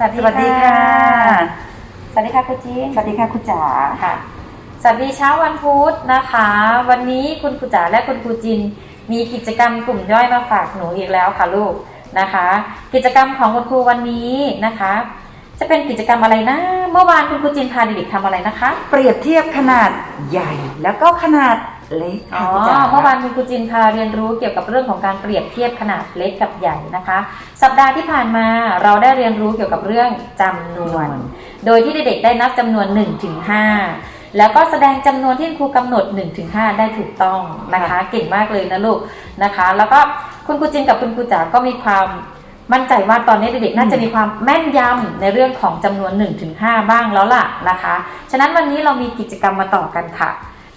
สวัสสวัสดีค่ะ สวัสดีค่ะคุณจีนสวัสดีค่ะคุณจ๋าค่ะ สวัสดีเช้าวันพุธนะคะ วันนี้คุณครูจ๋าและคุณครูจิน มีกิจกรรมกลุ่มย่อยมาฝากหนูอีกแล้วค่ะลูกนะคะ กิจกรรมของคุณครูวันนี้นะคะ จะเป็นกิจกรรมอะไรนะ เมื่อวานคุณครูจินพาเด็กๆทำอะไรนะคะ เปรียบเทียบขนาดใหญ่แล้วก็ขนาด เล็กอ๋ค่ะอคุณจ๋า เมื่อวานคุณครูจินพาเรียนรู้เกี่ยวกับเรื่องของการเปรียบเทียบขนาดเล็กกับใหญ่นะคะ สัปดาห์ที่ผ่านมาเราได้เรียนรู้เกี่ยวกับเรื่องจำนวน โดยที่เด็กๆได้นับจำนวน1ถึง5แล้วก็แสดงจำนวนที่ครูกำหนด1ถึง5ได้ถูกต้องนะคะ เก่งมากเลยนะลูกนะคะ แล้วก็คุณครูจินกับคุณครูจ๋าก็มีความมั่นใจว่าตอนนี้เด็กๆน่าจะมีความแม่นยำในเรื่องของจำนวน1ถึง5บ้างแล้วล่ะนะคะ ฉะนั้นวันนี้เรามีกิจกรรมมาต่อกันค่ะ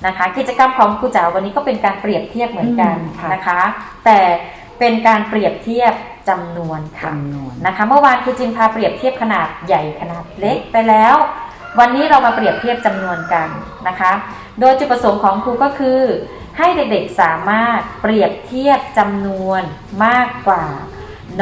นะคะ กิจกรรมของครูจ๋าวันนี้ก็เป็นการเปรียบเทียบเหมือนกันนะคะ แต่เป็นการเปรียบเทียบจำนวนค่ะจำนวนนะคะ เมื่อวานครูจินพาเปรียบเทียบขนาดใหญ่ขนาดเล็กไปแล้ว วันนี้เรามาเปรียบเทียบจำนวนกันนะคะ โดยจุดประสงค์ของครูก็คือ ให้เด็กๆสามารถเปรียบเทียบจำนวนมากกว่า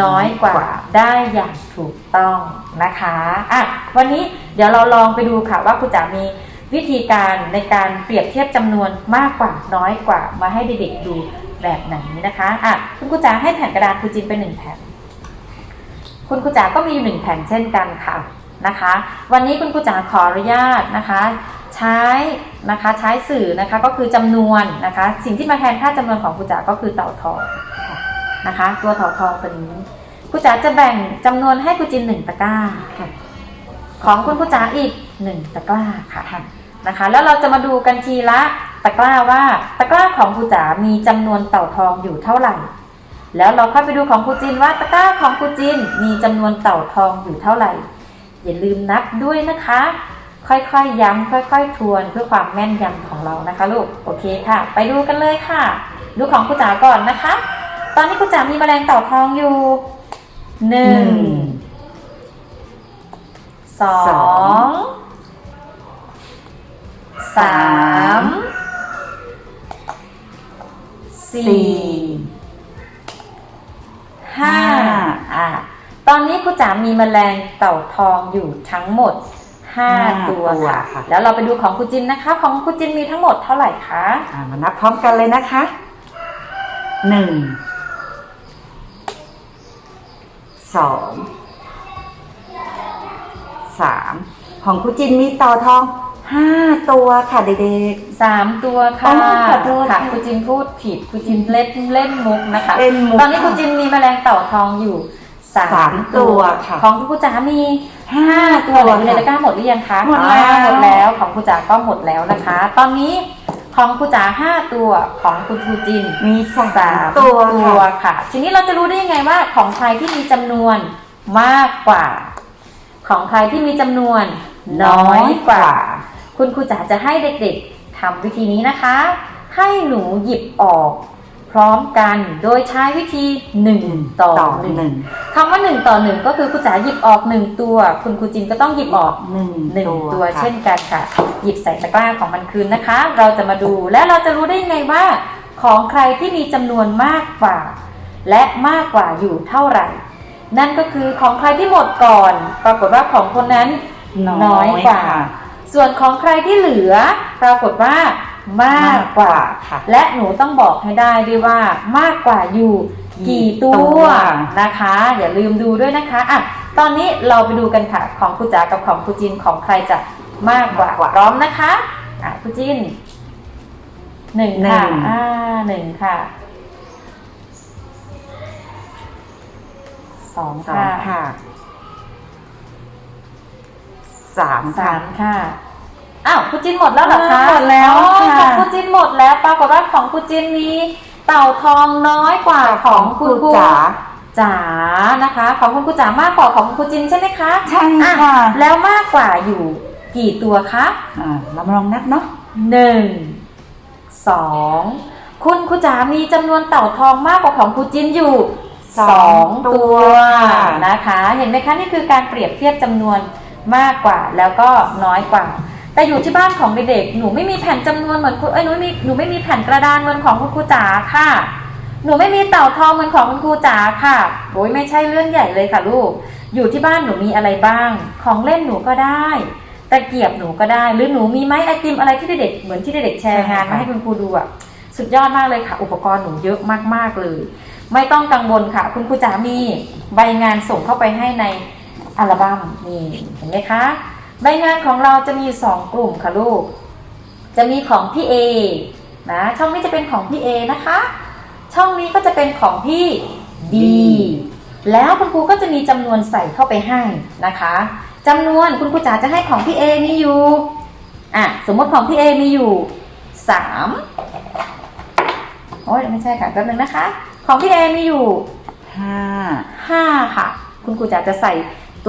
น้อยกว่าได้อย่างถูกต้องนะคะอะวันนี้เดี๋ยวเราลองไปดูค่ะว่าครูจ๋ามี วิธีการในการเปรียบเทียบจำนวนมากกว่าน้อยกว่ามาให้เด็กๆดูแบบไหนนะคะอะคุณครูจ๋าให้แผ่นกระดาษครูจินเป็นหนึ่งแผ่นคุณครูจ๋าก็มีหนึ่งแผ่นเช่นกันค่ะนะคะ วันนี้คุณครูจ๋าขออนุญาตนะคะ ใช้นะคะใช้สื่อนะคะก็คือจำนวนนะคะ สิ่งที่มาแทนค่าจำนวนของครูจ๋าก็คือเต่าทองนะคะ ตัวเต่าทองตัวนี้ครูจ๋าจะแบ่งจำนวนให้ครูจินหนึ่งตะกร้าของคุณครูจ๋าอีกหนึ่งตะกร้าค่ะ นะคะ แล้วเราจะมาดูกันทีละตะกร้าว่าตะกร้าของครูจ๋ามีจำนวนเต่าทองอยู่เท่าไหร่ แล้วเราค่อยไปดูของครูจินว่าตะกร้าของครูจินมีจำนวนเต่าทองอยู่เท่าไหร่ อย่าลืมนับด้วยนะคะ ค่อยๆย้ำค่อย ๆ ทวนเพื่อความแม่นยำของเรานะคะลูกโอเคค่ะ ไปดูกันเลยค่ะ ดูของครูจ๋าก่อนนะคะ ตอนนี้ครูจ๋ามีแมลงเต่าทองอยู่หนึ่งสอสองง สามสี่สี่ห้าห้าอะตอนนี้ครูจ๋ามีแมลงเต่าทองอยู่ทั้งหมดห้าห้าตัวตัวค่ะค่ะ แล้วเราไปดูของครูจินนะคะ ของครูจินมีทั้งหมดเท่าไหร่คะอ่ามานับพร้อมกันเลยนะคะหนึ่งสองสามของคุณจินมีต่อทอง ห้าตัวค่ะเด็ก สามตัวค่ะอ๋อขอโทษค่ะค่ะครูจินพูดผิดครูจินเล่นเล่นมุกนะคะ เล่นมุกตอนนี้ครูจินมีแมลงเต่าทองอยู่สาสามมตัวค่ะของครูจ๋ามีๆห้าตัตัววไหนอยู่ในตะกร้าหมดหรือยังคะหมดแล้ว อ่าหมดแล้วของครูจ๋าก็หมดแล้วนะคะ ตอนนี้ของครูจ๋าห้าตัวของคุณครูจิน มีสาสามมตัวตัวค่ะ ค่ะ ทีนี้เราจะรู้ได้ยังไงว่าของใครที่มีจำนวนมากกว่า ของใครที่มีจำนวนน้อยกว่า คุณครูจ๋าจะให้เด็กๆทำวิธีนี้นะคะ ให้หนูหยิบออก พร้อมกันโดยใช้วิธี 1 ต่อต่อหนึ่งหนึ่งคำว่า 1 ต่อ 1 ก็คือครูจ๋าหยิบออก 1 ตัว คุณครูจินก็ต้องหยิบออกหนึ่งหนึ่งตัวค่ะเช่นกันค่ะ หยิบใส่ตะกร้าของมันคืนนะคะ เราจะมาดูและเราจะรู้ได้ยังไงว่า ของใครที่มีจำนวนมากกว่า และมากกว่าอยู่เท่าไหร่นั่นก็คือของใครที่หมดก่อน ปรากฏว่าของคนนั้นน้อยกว่า ส่วนของใครที่เหลือปรากฏว่ามากกว่าค่ะและหนูต้องบอกให้ได้ด้วยว่ามากกว่าอยู่กี่ตักี่ตัววนะคะ อย่าลืมดูด้วยนะคะอะตอนนี้เราไปดูกันค่ะของครูจ๋ากับของครูจินของใครจะมากกว่าพร้อมนะคะอะครูจินหนึ่งค่ะหนึ่งอ่าหนึ่งค่ะสองสองค่ะค่ะ สามสาค่ะ มค่ะ อ้าวครูจินหมดแล้วเหรอคะหมดแล้วอ๋อค่ะของครูจินหมดแล้ว ปรากฏว่าของครูจินมีเต่าทองน้อยกว่าของคุณครูจ๋าจ๋านะคะ ของคุณครูจ๋ามากกว่าของคุณครูจินใช่ไหมคะใช่อะค่ะแล้วมากกว่าอยู่กี่ตัวคะ อ่าเรามาลองนับเนาะหนึ่งสองคุณครูจ๋ามีจำนวนเต่าทองมากกว่าของครูจินอยู่สองตัวนะคะ เห็นไหมคะนี่คือการเปรียบเทียบจำนวน มากกว่าแล้วก็น้อยกว่า แต่อยู่ที่บ้านของเด็กๆหนูไม่มีแผ่นจำนวนเหมือนคุณเอ้ยหนูไม่มีหนูไม่มีแผ่นกระดานเหมือนของคุณครูจ๋าค่ะ หนูไม่มีเต่าทองเหมือนของคุณครูจ๋าค่ะโอ้ยไม่ใช่เรื่องใหญ่เลยค่ะลูก อยู่ที่บ้านหนูมีอะไรบ้าง ของเล่นหนูก็ได้ตะเกียบหนูก็ได้ หรือหนูมีไม้ไอติมอะไรที่เด็กๆเหมือนที่เด็กๆแชร์งานมาให้คุณครูดูอะสุดยอดมากเลยค่ะ อุปกรณ์หนูเยอะมากๆเลย ไม่ต้องกังวลค่ะ คุณครูจ๋ามีใบงานส่งเข้าไปให้ใน อัลบั้มนี่เห็นไหมคะใบงานของเราจะมีอยู่สองกลุ่มค่ะลูก จะมีของพี่เอนะช่องนี้จะเป็นของพี่เอนะคะ ช่องนี้ก็จะเป็นของพี่ดีแล้วคุณครูก็จะมีจำนวนใส่เข้าไปให้นะคะจำนวนคุณครูจ๋าจะให้ของพี่เอมีอยู่อะสมมติของพี่เอมีอยู่สามโอ้ยไม่ใช่ค่ะแป๊บนึงนะคะ ของพี่เอมีอยู่ห้าห้าค่ะ คุณครูจ๋าจะใส่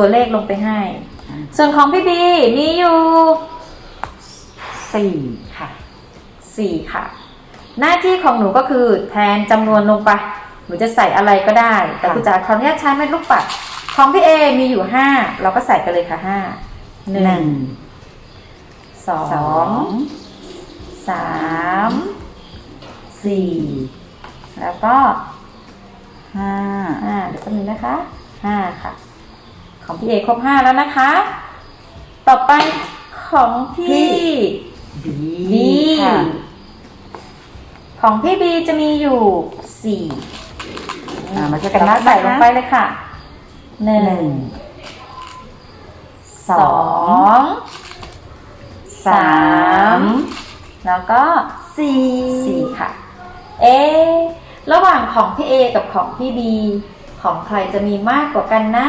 ตัวเลขลงไปให้ ส่วนของพี่บีมีอยู่สี่ค่ะสี่ค่ะ หน้าที่ของหนูก็คือแทนจำนวนลงไป หนูจะใส่อะไรก็ได้ แต่ค่ะ คุณจ๋าขออนุญาตใช้เม็ดลูกปัด ของพี่เอมีอยู่ห้าเราก็ใส่กันเลยค่ะห้าหหนึ่นึ่งงสอสองงสามสี่แล้วก็ห้าห้าเดี๋ยวแป๊บนึงนะคะห้าค่ะ ของพี่เอครบห้าแล้วนะคะ ต่อไปของพี่บีบีค่ะ ของพี่บีจะมีอยู่สี่อ่ามาช่วยกักันนนันับบใส่ลงไปนะคะเลยค่ะหนึ่หนึ่งงสสอองงสามแล้วก็สี่สี่ค่ะ เอะระหว่างของพี่เอกับของพี่บี ของใครจะมีมากกว่ากันนะ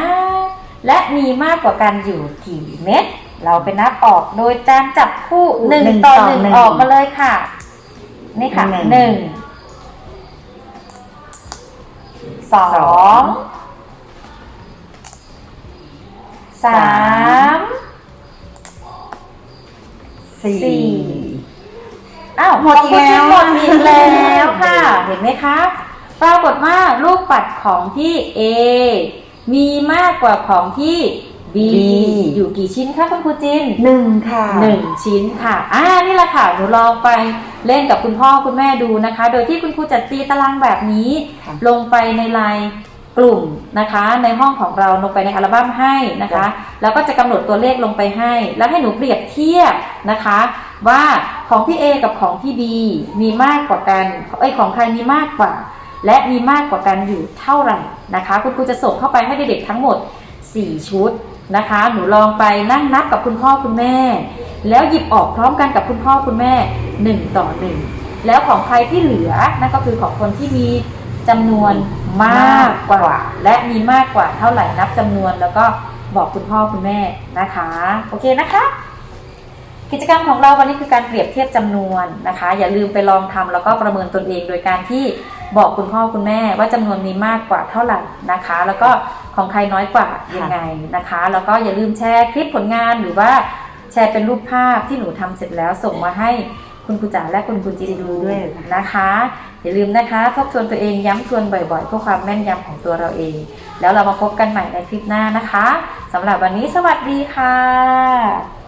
และมีมากกว่ากันอยู่กี่เม็ดเราไปนับออกโดยการจับคู่หนึ่งต่อหนึ่งออกมาเลยค่ะ นี่ค่ะหนึ่งสองสามสี่สี่อ้าวหมดอีกแล้วหมดอีกแล้วค่ะ เห็นไหมคะปรากฏว่าลูกปัดของที่ A มีมากกว่าของที่ B อยู่กี่ชิ้นคะคุณครูจินหนึ่งค่ะหนึ่งชิ้นค่ะอ่านี่แหละค่ะหนูลองไปเล่นกับคุณพ่อคุณแม่ดูนะคะ โดยที่คุณครูจัดตีตารางแบบนี้ค่ะลงไปในไลน์กลุ่มนะคะในห้องของเราลงไปในอัลบั้มให้นะคะ แล้วก็จะกำหนดตัวเลขลงไปให้ แล้วให้หนูเปรียบเทียบนะคะ ว่าของพี่ A กับของพี่ B มีมากกว่ากันเอ้ยของใครมีมากกว่า และมีมากกว่ากันอยู่เท่าไหร่นะคะ คุณครูจะส่งเข้าไปให้เด็กๆทั้งหมด 4 ชุดนะคะ หนูลองไปนั่งนับกับคุณพ่อคุณแม่ แล้วหยิบออกพร้อมกันกับคุณพ่อคุณแม่ 1 ต่อ 1 แล้วของใครที่เหลือนั่นก็คือของคนที่มีจำนวนมากกว่า และมีมากกว่าเท่าไหร่นับจำนวนแล้วก็บอกคุณพ่อคุณแม่นะคะ โอเคนะคะ กิจกรรมของเราวันนี้คือการเปรียบเทียบจำนวนนะคะ อย่าลืมไปลองทำแล้วก็ประเมินตนเองโดยการที่ บอกคุณพ่อคุณแม่ว่าจำนวนมีมากกว่าเท่าไหร่นะคะ แล้วก็ของใครน้อยกว่ายังไงนะคะ แล้วก็อย่าลืมแชร์คลิปผลงานหรือว่าแชร์เป็นรูปภาพที่หนูทำเสร็จแล้วส่งมาให้คุณครูจ๋าและคุณครูจินดูด้วยนะคะ อย่าลืมนะคะทบทวนตัวเองย้ำทวนบ่อยๆเพื่อความแม่นยำของตัวเราเอง แล้วเรามาพบกันใหม่ในคลิปหน้านะคะสำหรับวันนี้สวัสดีค่ะ